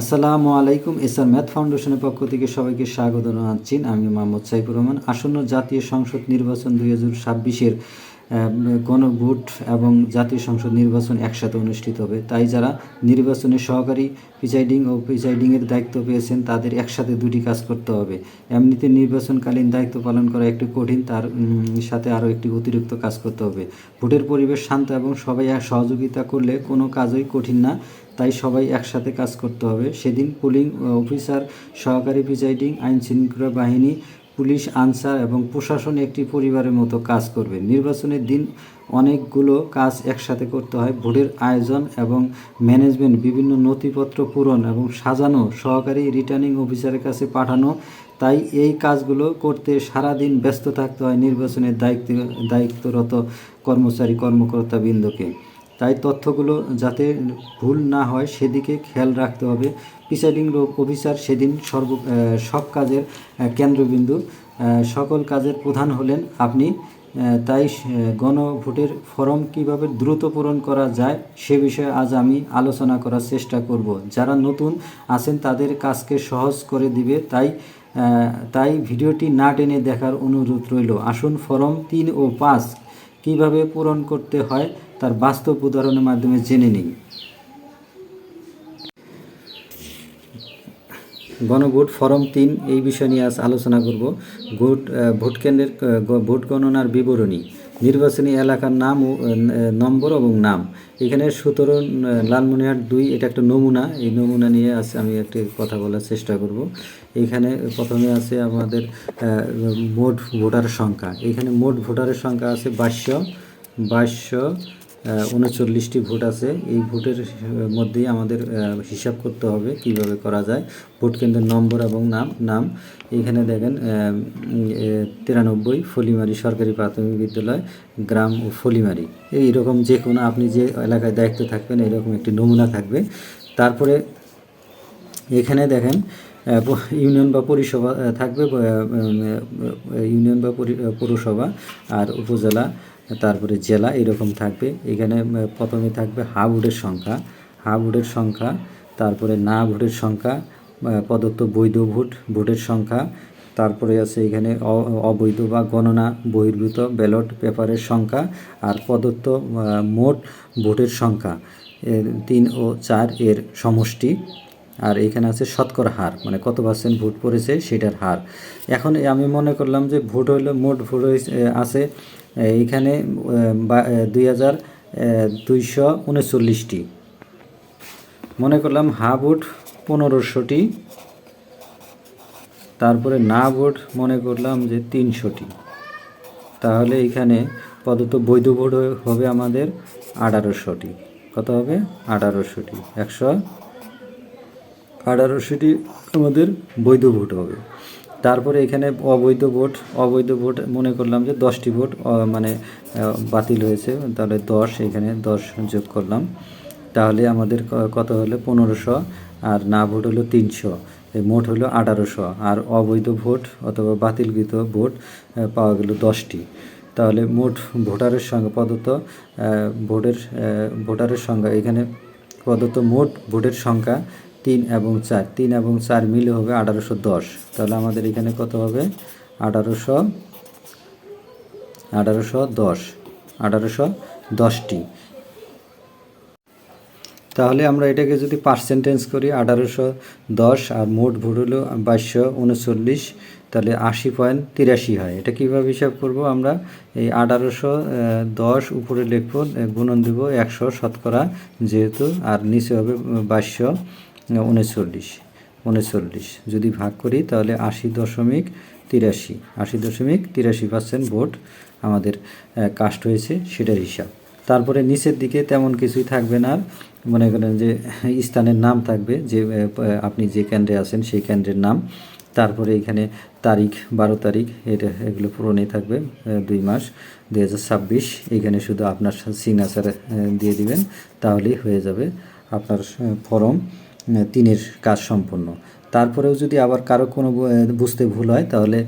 আসসালামু আলাইকুম SR math ফাউন্ডেশনের পক্ষ থেকে সবাইকে স্বাগত জানাচ্ছি। আমি মোহাম্মদ সাইফুর রহমান, আসন্ন জাতীয় সংসদ নির্বাচন দুই হাজার ছাব্বিশের গণভোট এবং জাতীয় সংসদ নির্বাচন একসাথে অনুষ্ঠিত হবে। তাই যারা নির্বাচনে সহকারী প্রিসাইডিং ও প্রিসাইডিংয়ের দায়িত্ব পেয়েছেন, তাদের একসাথে দুটি কাজ করতে হবে। এমনিতে নির্বাচনকালীন দায়িত্ব পালন করা একটু কঠিন, তার সাথে আরও একটি অতিরিক্ত কাজ করতে হবে। ভোটের পরিবেশ শান্ত এবং সবাই সহযোগিতা করলে কোনো কাজই কঠিন না, তাই সবাই একসাথে কাজ করতে হবে। সেদিন পুলিং অফিসার, সহকারী প্রিসাইডিং আইন শৃঙ্খলা বাহিনী পুলিশ, আনসার এবং প্রশাসন একটি পরিবারের মতো কাজ করবে। নির্বাচনের দিন অনেকগুলো কাজ একসাথে করতে হয়। ভোটের আয়োজন এবং ম্যানেজমেন্ট, বিভিন্ন নথিপত্র পূরণ এবং সাজানো, সহকারী রিটার্নিং অফিসারের কাছে পাঠানো। তাই এই কাজগুলো করতে সারাদিন ব্যস্ত থাকতে হয় নির্বাচনের দায়িত্ব, দায়িত্বরত কর্মচারী কর্মকর্তা বৃন্দকে তাই তথ্যগুলো যাতে ভুল না হয় সেদিকে খেয়াল রাখতে হবে। প্রিসাইডিং অফিসার সেদিন সর্ব সব কাজের কেন্দ্রবিন্দু সকল কাজের প্রধান হলেন আপনি। তাই গণভোটের ফর্ম কীভাবে দ্রুত পূরণ করা যায় সে বিষয়ে আজ আমি আলোচনা করার চেষ্টা করব। যারা নতুন আছেন তাদের কাজকে সহজ করে দিবে। তাই তাই ভিডিওটি না টেনে দেখার অনুরোধ রইল। আসুন ফর্ম তিন ও পাঁচ কীভাবে পূরণ করতে হয় তার বাস্তব উদাহরণের মাধ্যমে জেনে নিই। গণভোট ফরম তিন, এই বিষয় নিয়ে আজ আলোচনা করব। ভোট ভোট কেন্দ্রের ভোট গণনার বিবরণী, নির্বাচনী এলাকার নাম ও নম্বর এবং নাম। এখানে সতেরো লালমনিহাট দুই, এটা একটা নমুনা। এই নমুনা নিয়ে আজ আমি একটি কথা বলার চেষ্টা করব। এখানে প্রথমে আছে আমাদের মোট ভোটার সংখ্যা। এখানে মোট ভোটারের সংখ্যা আছে বাইশশো বাইশশো উনচল্লিশটি ভোট আছে। এই ভোটের মধ্যেই আমাদের হিসাব করতে হবে কীভাবে করা যায়। ভোট কেন্দ্রের নম্বর এবং নাম নাম। এখানে দেখেন তিরানব্বই ফলিমারি সরকারি প্রাথমিক বিদ্যালয় গ্রাম ও ফলিমারি। এইরকম যে কোনো আপনি যে এলাকায় দায়িত্ব থাকবেন এরকম একটি নমুনা থাকবে। তারপরে এখানে দেখেন ইউনিয়ন বা পরিষভা আহ, থাকবে ইউনিয়ন বা পৌরসভা আর উপজেলা। তারপরে জেলা এরকম থাকবে। এখানে প্রথমে থাকবে হা ভোটের সংখ্যা। হা ভোটের সংখ্যা, তারপরে না ভোটের সংখ্যা প্রদত্ত বৈধ ভোট, ভোটের সংখ্যা, তারপরে আছে এখানে অবৈধ বা গণনা বহির্ভূত ব্যালট পেপারের সংখ্যা আর প্রদত্ত মোট ভোটের সংখ্যা। তিন ও চার এর সমষ্টি। আর এখানে আছে শতকরা হার মানে কত পার্সেন্ট ভোট পড়েছে সেটার হার। এখন আমি মনে করলাম যে ভোট হইল মোট ভোট আছে এইখানে দুই হাজার দুইশো উনচল্লিশটি। মনে করলাম হা ভোট পনেরোশোটি, তারপরে না ভোট মনে করলাম যে তিনশোটি। তাহলে এখানে প্রদত্ত বৈধ ভোট হবে আমাদের আঠারোশোটি। কত হবে? আঠারোশোটি। একশো আঠারোশোটি আমাদের বৈধ ভোট হবে। তারপরে এখানে অবৈধ ভোট অবৈধ ভোট মনে করলাম যে দশটি ভোট মানে বাতিল হয়েছে। তাহলে দশ এখানে, দশ যোগ করলাম। তাহলে আমাদের কত হলো? পনেরোশো। আর না ভোট হলো তিনশো। মোট হলো আঠারোশো। আর অবৈধ ভোট অথবা বাতিলকৃত ভোট পাওয়া গেল দশটি। তাহলে মোট ভোটারের সংখ্যা, প্রদত্ত ভোটের ভোটারের সংখ্যা এখানে, প্রদত্ত মোট ভোটের সংখ্যা তিন এবং চার। তিন এবং চার মিলে হবে আঠারোশো দশ। তাহলে আমাদের এখানে কত হবে? আঠারোশো আঠারোশো দশ। আঠারোশো দশটি। তাহলে আমরা এটাকে যদি পার্সেন্টেজ করি, আঠারোশো দশ আর মোট ভোট হলো বাইশশো উনচল্লিশ, তাহলে আশি পয়েন্ট তিরাশি হয়। এটা কীভাবে হিসাব করব আমরা? এই আঠারোশো দশ উপরে লিখব গুণন দেব একশো শতকরা যেহেতু, আর নিচে হবে বাইশশো উনচল্লিশ। উনচল্লিশ। যদি ভাগ করি, তাহলে আশি দশমিক তিরাশি। আশি দশমিক তিরাশি পার্সেন্ট ভোট আমাদের কাস্ট হয়েছে, সেটার হিসাব। তারপরে নিচের দিকে তেমন কিছুই থাকবে না। মনে করেন যে, স্থানের নাম থাকবে, যে আপনি যে কেন্দ্রে আছেন, সেই কেন্দ্রের নাম। তারপরে এখানে তারিখ, বারো তারিখ, এটা, এগুলো পুরনোই থাকবে দুই মাস। দুই হাজার ছাব্বিশ, এখানে শুধু আপনার সিগনেচার দিয়ে দিবেন, তাহলেই হয়ে যাবে। আপনার ফর্ম তিনের কাজ সম্পন্ন। তারপরেও যদি আবার কারও কোনো বুঝতে ভুল হয়, তাহলে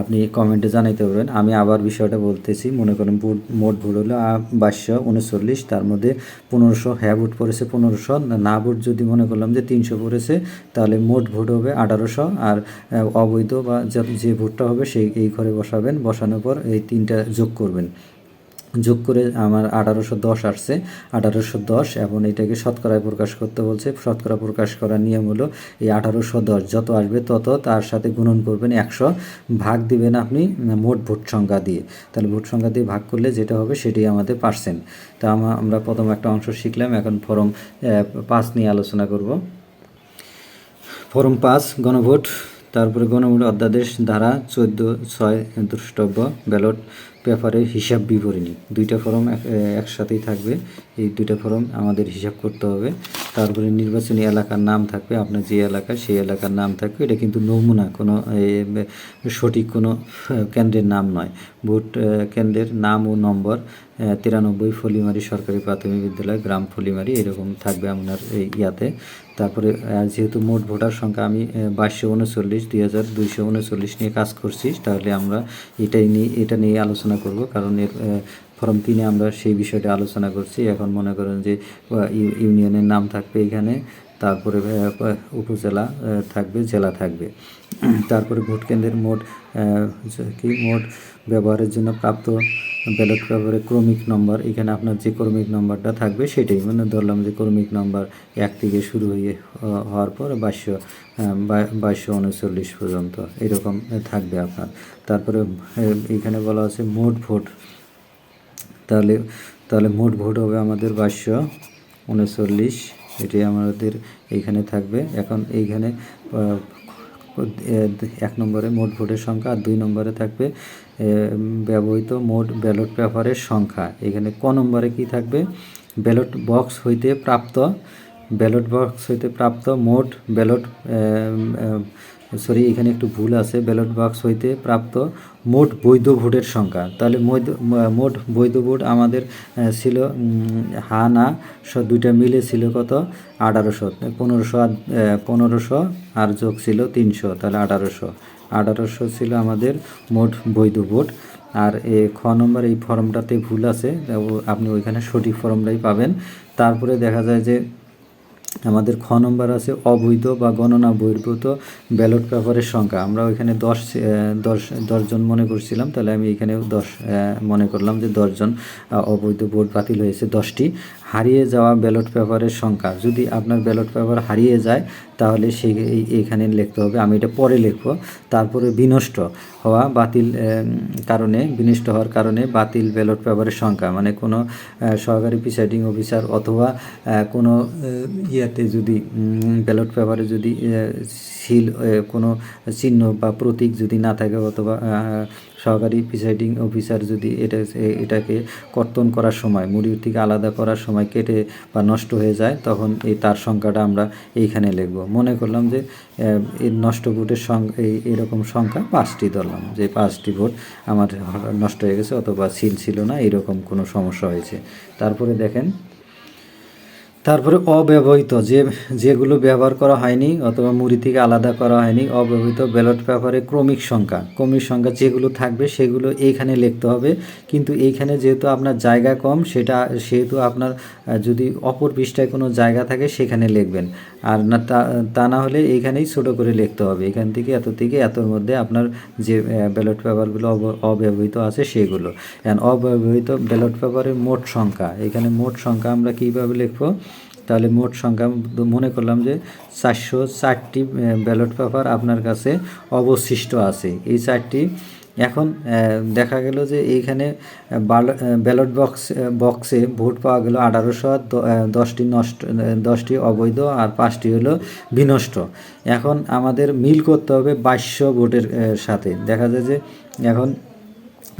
আপনি কমেন্টে জানাইতে পারবেন। আমি আবার বিষয়টা বলতেছি, মনে করেন মোট ভোট হলো বাইশশো উনচল্লিশ, তার মধ্যে পনেরোশো হ্যাঁ ভোট পড়েছে পনেরোশো, না ভোট যদি মনে করলাম যে তিনশো পড়েছে, তাহলে মোট ভোট হবে আঠারোশো, আর অবৈধ বা যে ভোটটা হবে, সেই, এই ঘরে বসাবেন, বসানোর পর এই তিনটা যোগ করবেন। যোগ করে আমার আঠারোশো দশ আসছে। আঠারোশো দশ এবং এটাকে শতকরায় প্রকাশ করতে বলছে। শতকরা প্রকাশ করার নিয়ম হলো এই আঠারোশো দশ যত আসবে তত তার সাথে গুণন করবেন একশো। ভাগ দিবেন আপনি মোট ভোট সংখ্যা দিয়ে। তাহলে ভোট সংখ্যা দিয়ে ভাগ করলে যেটা হবে সেটাই আমাদের পার্সেন্ট তা আমা- আমরা প্রথম একটা অংশ শিখলাম, এখন ফরম পাঁচ নিয়ে আলোচনা করব। ফরম পাঁচ, গণভোট। তারপরে গণভোট অধ্যাদেশ ধারা চোদ্দ ছয় দ্রষ্টব্য ব্যালট পেপারের হিসাব বিবরণী। দুইটা ফর্ম এক- একসাথেই থাকবে। এই দুইটা ফর্ম আমাদের হিসাব করতে হবে। তারপরে নির্বাচনী এলাকার নাম থাকবে। আপনার যে এলাকা, সেই এলাকার নাম থাকবে। এটা কিন্তু নমুনা, কোনো সঠিক কোনো কেন্দ্রের নাম নয়। ভোট কেন্দ্রের নাম ও নম্বর তিরানব্বই ফলিমারি সরকারি প্রাথমিক বিদ্যালয়, গ্রাম ফলিমারি, এরকম থাকবে আপনার এই ইয়াতে। তারপরে যেহেতু মোট ভোটার সংখ্যা আমি বাইশশো উনচল্লিশ, দুই হাজার দুইশো উনচল্লিশ নিয়ে কাজ করছি, তাহলে আমরা এটাই নিয়ে, এটা নিয়ে আলোচনা করব। কারণ এর ফর্ম তিনে আমরা সেই বিষয়টা আলোচনা করছি। এখন মনে করেন যে ইউ- ইউনিয়নের নাম থাকবে এখানে, তারপরে উপজেলা থাকবে, জেলা থাকবে। তারপরে ভোট কেন্দ্রের মোট কি মোট ব্যবহারের জন্য প্রাপ্ত ব্যালট পেপারে ক্রমিক নম্বর এখানে আপনার যে ক্রমিক নম্বরটা থাকবে সেটাই। মানে ধরলাম যে ক্রমিক নম্বর এক থেকে শুরু হয়ে হওয়ার পর বাইশশো বাইশশো উনচল্লিশ পর্যন্ত এরকম থাকবে আপনার। তারপরে এখানে বলা আছে মোট ভোট। তাহলে তাহলে মোট ভোট হবে আমাদের বাইশশো উনচল্লিশ এটি আমাদের এইখানে থাকবে। এখন এইখানে এক নম্বরে মোট ভোটের সংখ্যা আর দুই নম্বরে থাকবে ব্যবহৃত মোট ব্যালট পেপারের সংখ্যা। এখানে ক নম্বরে কি থাকবে? ব্যালট বক্স হইতে প্রাপ্ত, ব্যালট বক্স হইতে প্রাপ্ত মোট ব্যালট সরি, এখানে একটু ভুল আছে। ব্যালট বাক্স হইতে প্রাপ্ত মোট বৈধ ভোটের সংখ্যা। তাহলে মোট বৈধ ভোট আমাদের ছিল হা, না দুইটা মিলে ছিল কত? আঠারোশো। পনেরোশো পনেরোশো আর যোগ ছিল তিনশো, তাহলে আঠারোশো। আঠারোশো ছিল আমাদের মোট বৈধ ভোট। আর এ খ নম্বর এই ফর্মটাতে ভুল আছে আপনি ওইখানে সঠিক ফর্মটাই পাবেন। তারপরে দেখা যায় যে আমাদের খ নম্বর আছে অবৈধ বা গণনা বহির্ভূত ব্যালট পেপারের সংখ্যা। আমরা ওইখানে দশ দশ দশজন মনে করছিলাম, তাহলে আমি এখানেও দশ মনে করলাম যে দশজন অবৈধ ভোট বাতিল হয়েছে দশটি। হারিয়ে যাওয়া ব্যালট পেপারের সংখ্যা। যদি আপনার ব্যালট পেপার হারিয়ে যায়, তাহলে সেই এখানে লিখতে হবে, আমি এটা পরে লিখব। তারপরে বিনষ্ট হওয়া, বাতিল কারণে, বিনষ্ট হওয়ার কারণে বাতিল ব্যালট পেপারের সংখ্যা। মানে কোনো সহকারী প্রিসাইডিং অফিসার অথবা কোনো ইয়াতে যদি ব্যালট পেপারে যদি সিল কোনো চিহ্ন বা প্রতীক যদি না থাকে অথবা সহকারী প্রিসাইডিং অফিসার যদি এটা এটাকে কর্তন করার সময়, মুড়ির থেকে আলাদা করার সময় কেটে বা নষ্ট হয়ে যায়, তখন এই তার সংখ্যাটা আমরা এইখানে লিখব। মনে করলাম যে এই নষ্ট ভোটের সংখ্যা এই, এরকম সংখ্যা পাঁচটি ধরলাম। যে পাঁচটি ভোট আমার নষ্ট হয়ে গেছে অথবা সিল ছিল না, এরকম কোনো সমস্যা হয়েছে। তারপরে দেখেন তারপরে অব্যবহৃত যে, যেগুলো ব্যবহার করা হয়নি অথবা মুড়ি থেকে আলাদা করা হয়নি, অব্যবহৃত ব্যালট পেপারে ক্রমিক সংখ্যা। ক্রমিক সংখ্যা যেগুলো থাকবে সেগুলো এইখানে লিখতে হবে। কিন্তু এইখানে যেহেতু আপনার জায়গা কম, সেটা সেহেতু আপনার যদি অপর পৃষ্ঠায় কোনো জায়গা থাকে সেখানে লিখবেন। আর না, তা না হলে এইখানেই ছোট করে লিখতে হবে। এখান থেকে, এত থেকে, এতর মধ্যে আপনার যে ব্যালট পেপারগুলো অব- অব্যবহৃত আছে সেগুলো। অব্যবহৃত ব্যালট পেপারের মোট সংখ্যা। এখানে মোট সংখ্যা আমরা কীভাবে লিখব? তাহলে মোট সংখ্যা মনে করলাম যে চারশো চারটি ব্যালট পেপার আপনার কাছে অবশিষ্ট আছে। এই চারটি এখন দেখা গেল যে এইখানে ব্যালট বক্স বক্সে ভোট পাওয়া গেল আঠারোশো দশটি নষ্ট দশটি অবৈধ আর পাঁচটি হলো বিনষ্ট। এখন আমাদের মিল করতে হবে বাইশশো ভোটের সাথে। দেখা যায় যে এখন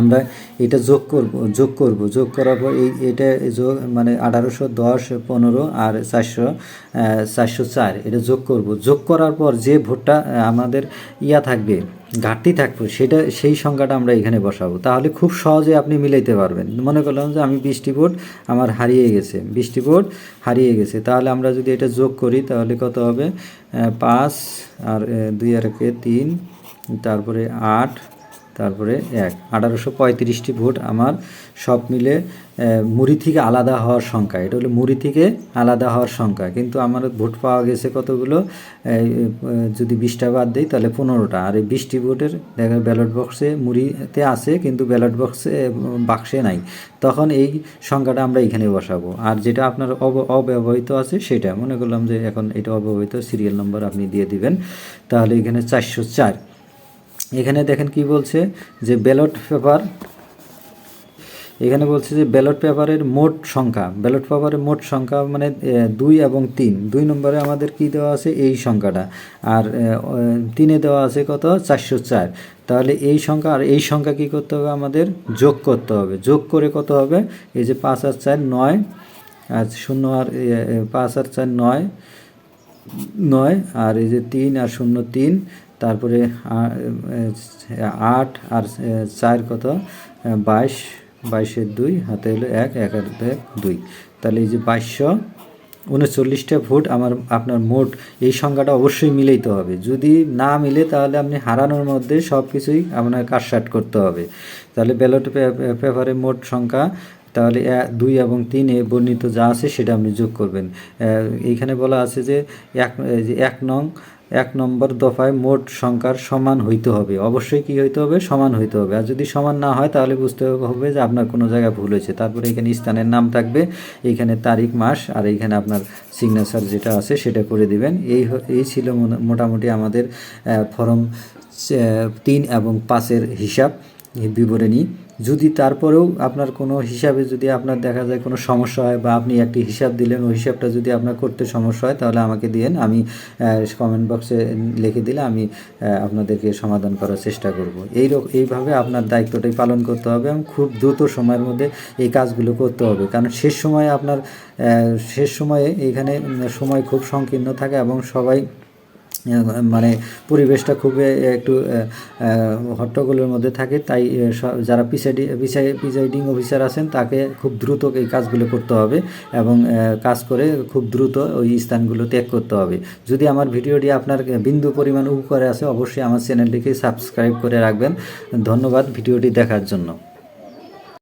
আমরা এটা যোগ করব যোগ করব। যোগ করার পর এই, এটা যোগ মানে আঠারোশো দশ, পনেরো আর চারশো চারশো চার, এটা যোগ করব। যোগ করার পর যে ভোটটা আমাদের ইয়া থাকবে, ঘাটতি থাকবে, সেটা, সেই সংখ্যাটা আমরা এখানে বসাবো। তাহলে খুব সহজে আপনি মিলাইতে পারবেন। মনে করলাম যে আমি বৃষ্টি ভোট, আমার হারিয়ে গেছে। বৃষ্টি ভোট হারিয়ে গেছে। তাহলে আমরা যদি এটা যোগ করি, তাহলে কত হবে? পাঁচ আর দুই আর কে তিন, তারপরে আট তারপরে এক, আঠারোশো পঁয়ত্রিশটি ভোট আমার সব মিলে মুড়ি থেকে আলাদা হওয়ার সংখ্যা, এটা হলো মুড়ি থেকে আলাদা হওয়ার সংখ্যা, কিন্তু আমার ভোট পাওয়া গেছে কতগুলো? যদি বিশটা বাদ দিই তাহলে পনেরোটা, আর এই বিশটি ভোটের দেখা ব্যালট বক্সে মুড়িতে আছে, কিন্তু ব্যালট বক্সে বাক্সে নাই, তখন এই সংখ্যাটা আমরা এখানে বসাবো, আর যেটা আপনার অব- অব্যবহৃত আছে সেটা, মনে করলাম যে এখন এটা অব্যবহৃত, সিরিয়াল নম্বর আপনি দিয়ে দিবেন, তাহলে এখানে চারশো চার। এখানে দেখেন কি বলছে? যে ব্যালট পেপার এখানে বলছে যে ব্যালট পেপারের মোট সংখ্যা ব্যালট পেপারের মোট সংখ্যা মানে দুই এবং তিন। দুই নম্বরে আমাদের কি দেওয়া আছে? এই সংখ্যাটা। আর তিনে দেওয়া আছে কত? চারশো চার। তাহলে এই সংখ্যা, আর এই সংখ্যা কি করতে হবে আমাদের? যোগ করতে হবে। যোগ করে কত হবে? এই যে পাঁচ আর চার, নয়। আর শূন্য আর পাঁচ আর চার, নয়। নয়। আর এই যে তিন আর শূন্য, তিন। তারপরে আট আর চার কত? বাইশ, বাইশের দুই, হাতে হলো এক এক এক দুই। তাহলে এই যে বাইশশো উনচল্লিশটা ভোট আমার, আপনার মোট, এই সংখ্যাটা অবশ্যই মিলেইতে হবে। যদি না মিলে তাহলে আপনি হারানোর মধ্যে সব কিছুই আপনার কাটসাট করতে হবে। তাহলে ব্যালট পেপারে মোট সংখ্যা তাহলে দুই এবং তিনে বর্ণিত যা আছে সেটা আপনি যোগ করবেন। এইখানে বলা আছে যে, এক এক নং, এক নম্বর দফায় মোট সংখ্যার সমান হইতে হবে। অবশ্যই কি হইতে হবে? সমান হইতে হবে। আর যদি সমান না হয়, তাহলে বুঝতে হবে যে আপনার কোনো জায়গায় ভুল হয়েছে। তারপরে এখানে স্থানের নাম থাকবে এইখানে তারিখ, মাস, আর এইখানে আপনার সিগনেচার যেটা আছে সেটা করে দিবেন। এই এই ছিল মোটামুটি আমাদের ফর্ম তিন এবং পাঁচের হিসাব বিবরণী। যদি তারপরেও আপনার কোনো হিসাবে যদি আপনার দেখা যায় কোনো সমস্যা হয় বা আপনি একটি হিসাব দিলেন ওই হিসাবটা যদি আপনার করতে সমস্যা হয় তাহলে আমাকে দিয়েন। আমি কমেন্ট বক্সে লিখে দিলে আমি আপনাদেরকে সমাধান করার চেষ্টা করব। এই এইভাবে আপনার দায়িত্বটাই পালন করতে হবে এবং খুব দ্রুত সময়ের মধ্যে এই কাজগুলো করতে হবে। কারণ শেষ সময়ে আপনার শেষ সময়ে এইখানে উম, সময় খুব সংকীর্ণ থাকে এবং সবাই মানে পরিবেশটা খুবই একটু হট্টগোলের মধ্যে থাকে। তাই যারা পিসাইডি প্রিসাইডিং অফিসার আছেন, তাকে খুব দ্রুত এই কাজগুলো করতে হবে এবং কাজ করে খুব দ্রুত ওই স্থানগুলো ত্যাগ করতে হবে। যদি আমার ভিডিওটি আপনার বিন্দু পরিমাণ উপকারে আছে অবশ্যই আমার চ্যানেলটিকে সাবস্ক্রাইব করে রাখবেন। ধন্যবাদ ভিডিওটি দেখার জন্য।